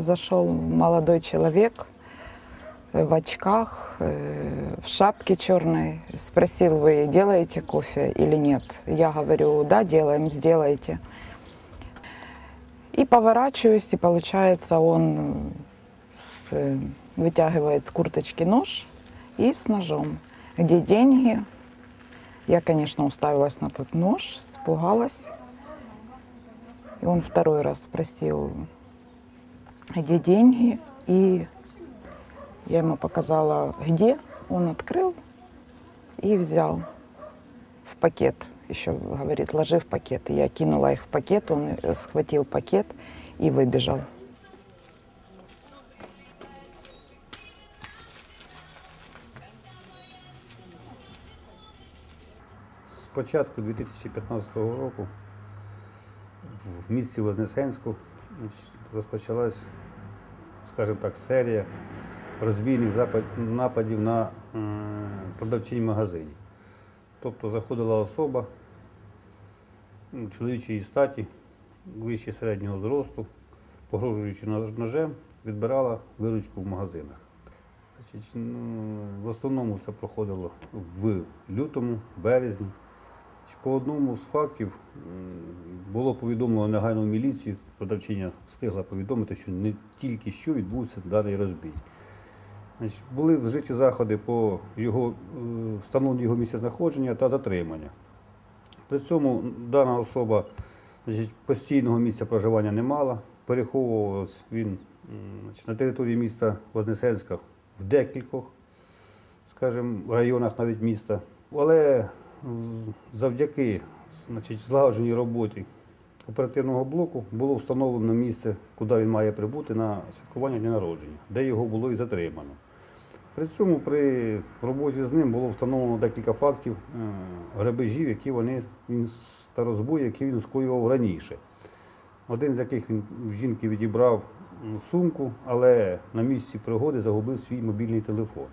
зашел молодой человек э, в очках, э, в шапке черной. Спросил, вы делаете кофе или нет? Я говорю, да, делаем, сделайте. И поворачиваюсь, и получается, он с- вытягивает с курточки нож и с ножом. Где деньги? Я, конечно, уставилась на тот нож, испугалась. И он второй раз спросил, где деньги? И я ему показала, где. Он открыл и взял в пакет. Еще говорит, ложи в пакет. И я кинула их в пакет, он э, схватил пакет и выбежал. З початку 2015 року в місті Вознесенську значить, розпочалась, скажімо так, серія розбійних нападів на м, продавчинь магазинів. Тобто заходила особа чоловічої статі, вище середнього зросту, погрожуючи ножем, відбирала виручку в магазинах. Ну, в основному це проходило в лютому, березні. По одному з фактів було повідомлено негайну міліцію, продавчиня встигла повідомити, що не тільки що відбувся даний розбій. Були вжиті заходи по його е, встановленню його місця знаходження та затримання. При цьому дана особа значить, постійного місця проживання не мала. Переховувався він значить, на території міста Вознесенська в декількох, скажімо, районах навіть міста. Але завдяки значить, злагодженій роботі оперативного блоку було встановлено місце, куди він має прибути на святкування дня народження, де його було і затримано. При цьому при роботі з ним було встановлено декілька фактів е, грабежів, які вони та розбої, які він скоював раніше. Один з яких він жінки відібрав сумку, але на місці пригоди загубив свій мобільний телефон.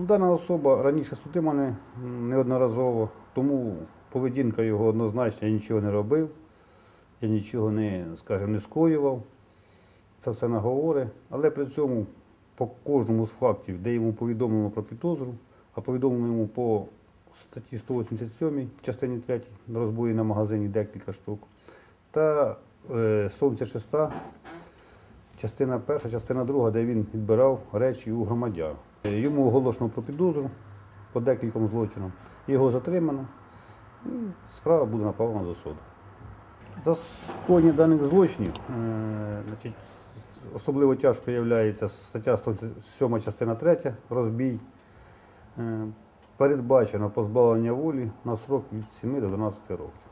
Ну, дана особа раніше судима не, неодноразово, тому поведінка його однозначно, я нічого не робив, я нічого не, скажімо, не скоював. Це все наговори. Але при цьому по кожному з фактів, де йому повідомлено про підозру, а повідомлено йому по статті 187, частині 3, розбої на магазині декілька штук, та е, 186, частина перша, частина друга, де він відбирав речі у громадян. Йому оголошено про підозру по декільком злочинам. Його затримано. і Справа буде направлена до суду. За скоєння даних злочинів, е, особливо тяжко є стаття 107 частина 3 розбій. Е, Передбачено позбавлення волі на срок від 7 до 12 років.